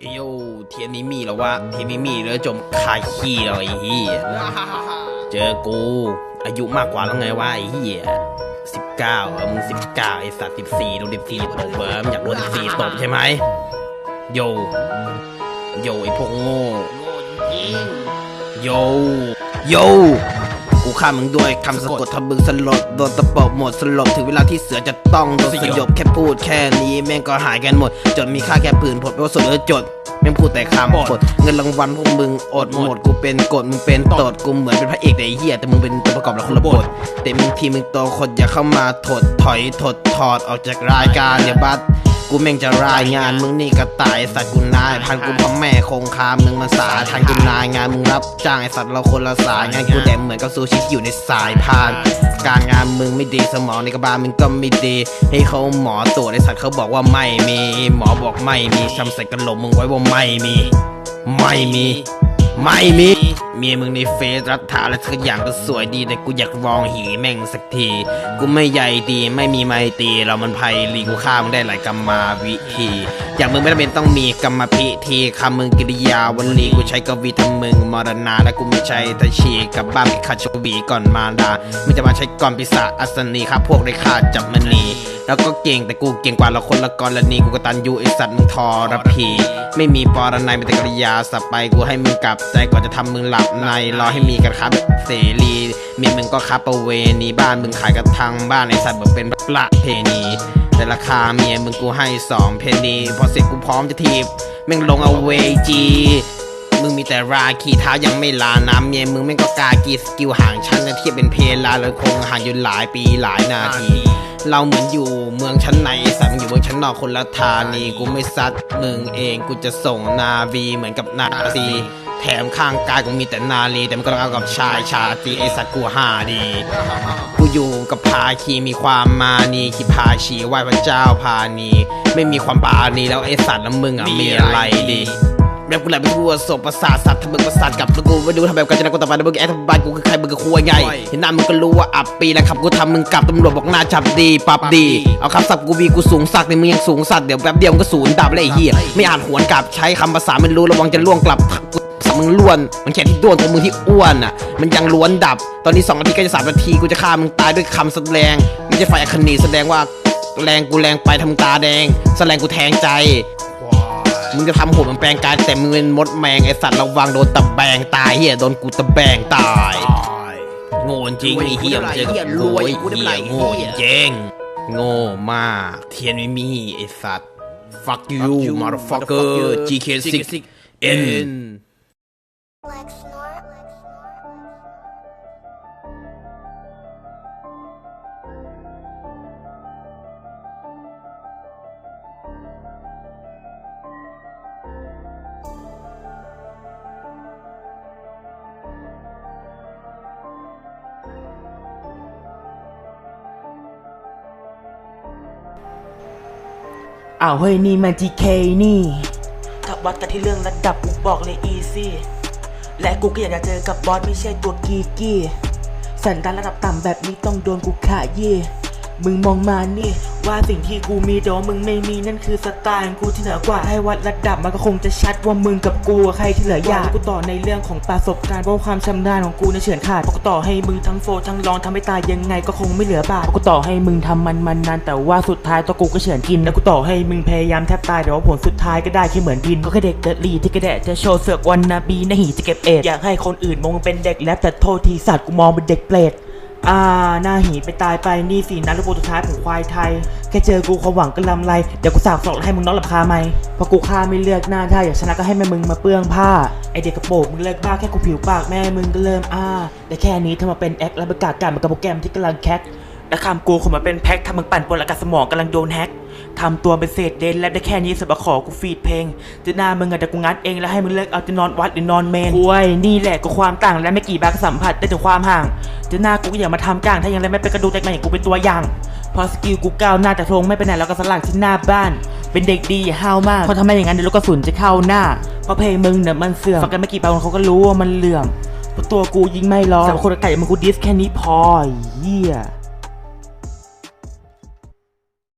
เอยโยเทียนไม่มีแล้ววะเทียนไม่มีแล้วจมคาขี้แล้วไอ้เหี้ยเจอกูอายุมากกว่าแล้วไงวะไอ้เหี้ยสิบเก้าเออมึงสิบเก้าไอ้สัตว์สิบสี่โดนสิบสี่ตบเบิร์มงอยากโดนสิบสี่ตบใช่ไหมโยโยไอ้พวกโง่โยโย กูฆ่ามึงด้วยคำสะกดทำมึงสลบโดนตะปบหมดสลบถึงเวลาที่เสือจะต้องโดนสยบแค่พูดแค่นี้แม่งก็หายกันหมด จนมีค่าแค่ปืนผลไปว่าสดหรือจดแม่งพูดแต่คำกดเงินรางวัลพวกมึงอดหมดกูเป็นกดมึงเป็นตดกูเหมือนเป็นพระเอกแต่ไอ้เหี้ยแต่มึงเป็นตัวประกอบละคนละบทแต่มึงทีมึงโตคนอย่าเข้ามาถดถอยถดถอดออกจากรายการอย่าบัด กูแม่งจะรายงานมึงนี่กระต่ายสัตว์กูนาย พันกูพ่อแม่คงคามึงมาสาทางกูนายงานมึงรับจ้างไอสัตว์เราคนละสายงานกูแต่เหมือนกับซูชิอยู่ในสายพาน การงานมึงไม่ดีสมองในกระบาลมึงก็ไม่ดี ให้เขาหมอตรวจไอสัตว์เขาบอกว่าไม่มี หมอบอกไม่มีทำใส่กระโหลกมึงไว้ว่าไม่มี ไม่มี ไม่มีเมียมึงในเฟซรัฐาและสักอย่างก็สวยดีแต่กูอยากลองหีแม่งสักที กูไม่ใหญ่ดีไม่มีไมตี เรามันไพลีกูฆ่ามึงได้หลายกรรมาวิธีอย่างมึงไม่จำเป็นต้องมีกรรมพิธีคำมึงกิริยาวันลีกูใช้กวีทำมึงมรณาและกูไม่ใช่ตะชีกับบ้านไปคาชบีก่อนมาดาไม่จะมาใช้กรปีศาจอัศนีครับพวกได้ฆ่าจับมันนีแล้วก็เก่งแต่กูเก่งกว่าเราคนละกรณีกูก็ตันยูไอสัตว์มึงทอรพี ไม่มีปรนัยเป็นแต่กริยาสับไปกูให้มึงกลับใจก่อนจะทำมึงหลับในรอให้มีกันครับ เสรีเมียมึงก็คับประเวณีบ้านมึงขายกระทังบ้านไอสัตว์แบบเป็นประเพณีแต่ราคาเมียมึงกูให้สองเพนนีพอเสร็จกูพร้อมจะทีบแม่งลงเอาเวจีมึงมีแต่ราคีเท้ายังไม่ลาน้ำเมียมึงแม่งก็กากีสกิลห่างชั้นจะเทียบเป็นเพลาเลยคงห่างอยู่หลายปีหลายนาที เราเหมือนอยู่เมืองชั้นในสัตว์มึงอยู่เมืองชั้นนอกคนละธานีกูไม่ซัดมึงเองกูจะส่งนาวีเหมือนกับนาซี แถมข้างกายกูมีแต่นาลีแต่มันก็ต้องเอากับชายชาตรีไอสัตว์กูห้าดีกูอยู่กับพาคีมีความมานีคีพาชีไหว้พระเจ้าพานีไม่มีความปานีแล้วไอสัตว์แล้วมึงอะมีอะไรดีแบบกูไหลไปทั่วศพประสาทสัตว์ทำมึงประสาทกับแล้วกูไม่ดูทำแบบกันจะนะกูต่อไปแล้วมึงแอดทำบ้านกูคือใครมึงก็ครัวใหญ่เห็นหน้ามึงก็รู้ว่าอับปีแล้วครับกูทำมึงกลับตำรวจบอกหน้าจับดีปรับดีเอาคำศัพท์กูวีกูสูงสักแต่มึงยังสูงสัตว์เดี๋ยวแป๊บเดียวมึงก็ศูนย์ดับเลยไอ้เหี้ยไม่อาจหวนกลับใช้คำภาษาไม่รู้ระวังจะล่วงกลับสั มึงล้วน มันแค่ที่ด้วนตัวมึงที่อ้วนอะ มันยังล้วนดับ ตอนนี้สองนาทีก็จะสามนาทีกูจะฆ่ามึงตายด้วยคำแสดงไม่ใช่ไฟอัคนีแสดงว่าแรงกูแรงไปทำมึงตาแดง แสดงกูแทงใจ มึงจะทำหัวมันแปลงกายแต่มึงเป็นมดแมงไอสัตว์ระวังโดนตะแบงตายเฮียโดนกูตะแบงตายโง่จริงไอ้เฮียมันเจอกับกูไอ้เฮียโง่จริงโง่มากเทียนไม่มีไอสัตว์ fuck you motherfucker GK6 N Black snort. อ้าวเฮ้ยนี่มัน GK นี่ ถ้าวัดกันที่เรื่องระดับกูบอกเลย easy และกูก็อยากจะเจอกับบอสไม่ใช่ตัวกีกี้ สันดานระดับต่ำแบบนี้ต้องโดนกูขาเย่ มึงมองมานี่ ว่าสิ่งที่กูมีแต่ว่ามึงไม่มีนั่นคือสไตล์ของกูที่เหนือกว่าให้วัดระดับมันก็คงจะชัดว่ามึงกับกูใครที่เหลืออยากกูต่อในเรื่องของประสบการณ์เพราะความชำนาญของกูในเฉือนขาดกูต่อให้มึงทั้งโฟทั้งลองทำให้ตายยังไงก็คงไม่เหลือบาทกูต่อให้มึงทำมันมันนานแต่ว่าสุดท้ายตัวกูก็เฉือนกินแล้วกูต่อให้มึงพยายามแทบตายแต่ว่าผลสุดท้ายก็ได้แค่เหมือนดินก็แค่เด็กเกิดลีที่กระแดะจะโชว์เสือกวันนาบีนะหีจะเก็บเอ็ดอยากให้คนอื่นมองเป็นเด็กแลบแต่โทษทีสัตว์กูมองเป็นเด็กเปรต อ่าหน้าหีไปตายไปนี่สินะลูกสุดท้ายของควายไทย แค่เจอกูความหวังก็ลำไร เดี๋ยวกูสาบสอกให้มึงน้องหลับคาไหมเพราะกูฆ่าไม่เลือกหน้าถ้าอยากชนะก็ให้แม่มึงมาเปื้องผ้า ไอเด็กกระโปงมึงเลิกบ้าแค่กูผิวปากแม่มึงก็เริ่มอ้า แต่แค่นี้ถ้ามาเป็นแอคและประกาศการมันกับโปรแกรมที่กำลังแคท และคำกูคงมาเป็นแพ็คทำมึงปั่นปวดและกัดสมองกำลังโดนแฮกทำตัวเป็นเศษเดนและได้แค่นี้สบขอกูฟีดเพลงจะหน้ามึงอะแต่กูงัดเองแล้วให้มึงเลิกเอาจะนอนวัดหรือนอนเมนคุยนี่แหละก็ความต่างและไม่กี่บาทก็สัมผัสได้ถึงความห่างจะหน้ากูก็อย่ามาทำกลางถ้ายังเล่นไม่เป็นกระดูกแตกมาอย่างกูเป็นตัวอย่างพอสกิลกูก้าวหน้าแต่โครงไม่ไปไหนแล้วก็สลักที่หน้าบ้าน เป็นเด็กดีอย่าห้าวมากเพราะทำไมอย่างนั้นเดี๋ยวลูกกระสุนจะเข้าหน้าเพราะเพลงมึงเนี่ยมันเสื่อมฟังกันไม่กี่ปากเขาก็รู้ว่ามันเหลื่อมพราะตัวกูยิงไม่ร้อนแต่คนไก่มันกูดิสแค่นี้พอเยี่ย